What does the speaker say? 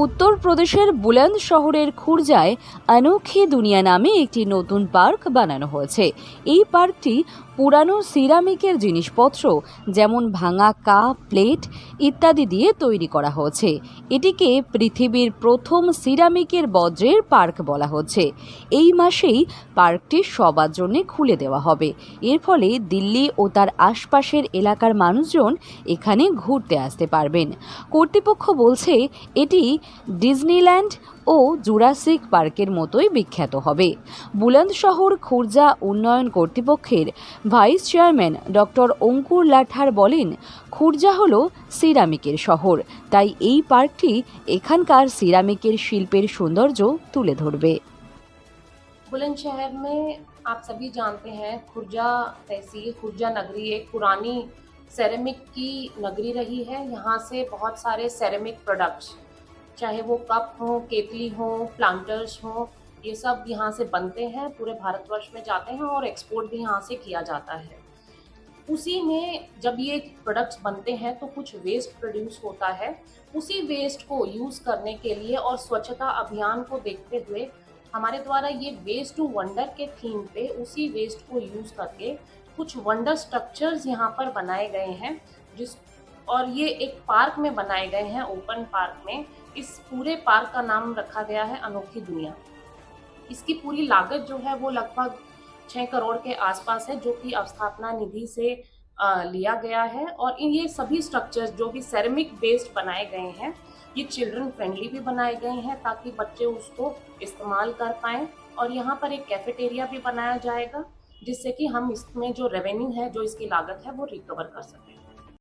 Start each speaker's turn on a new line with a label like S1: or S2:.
S1: উত্তরপ্রদেশের বুলন্দ শহরের খুরজায় অনোখি দুনিয়া নামে একটি নতুন পার্ক বানানো হয়েছে। এই পার্কটি পুরানো সিরামিকের জিনিসপত্র, যেমন ভাঙা কাপ, প্লেট ইত্যাদি দিয়ে তৈরি করা হয়েছে। এটিকে পৃথিবীর প্রথম সিরামিকের বজ্রের পার্ক বলা হচ্ছে। এই মাসেই পার্কটি সবার জন্য খুলে দেওয়া হবে। এর ফলে দিল্লি ও তার আশপাশের এলাকার মানুষজন এখানে ঘুরতে আসতে পারবেন। কর্তৃপক্ষ বলছে, এটি ডিজনিল্যান্ড ও জুরাসিক পার্কের মতোই বিখ্যাত হবে বুলন্দশহর খুরজা উন্নয়ন কর্তৃপক্ষের vice chairman doctor Ankur Lathar বলেন খুরজা হলো সিরামিকের শহর তাই এই পার্কটি এখানকার সিরামিকের শিল্পের সৌন্দর্য তুলে ধরবে
S2: बुलंदशहर में आप सभी जानते हैं खुर्जा तहसील खुर्जा नगरी एक पुरानी सेरेमिक की नगरी रही है यहाँ से बहुत सारे सेरेमिक प्रोडक्ट्स चाहे वो कप हों केतली हो प्लांटर्स हों, ये सब यहाँ से बनते हैं, पूरे भारतवर्ष में जाते हैं और एक्सपोर्ट भी यहाँ से किया जाता है। उसी में जब ये प्रोडक्ट्स बनते हैं तो कुछ वेस्ट प्रोड्यूस होता है। उसी वेस्ट को यूज़ करने के लिए और स्वच्छता अभियान को देखते हुए हमारे द्वारा ये वेस्ट टू वंडर के थीम पे उसी वेस्ट को यूज़ करके कुछ वंडर स्ट्रक्चर्स यहाँ पर बनाए गए हैं, जिस और ये एक पार्क में बनाए गए हैं, ओपन पार्क में। इस पूरे पार्क का नाम रखा गया है अनोखी दुनिया। इसकी पूरी लागत जो है वो लगभग छः करोड़ के आसपास है, जो कि अवस्थापना निधि से लिया गया है। और इन ये सभी स्ट्रक्चर्स जो भी सेरेमिक बेस्ड बनाए गए हैं, ये चिल्ड्रन फ्रेंडली भी बनाए गए हैं ताकि बच्चे उसको इस्तेमाल कर पाएँ। और यहाँ पर एक कैफेटेरिया भी बनाया जाएगा, जिससे कि हम इसमें जो रेवेन्यू है, जो इसकी लागत है, वो रिकवर कर सकें।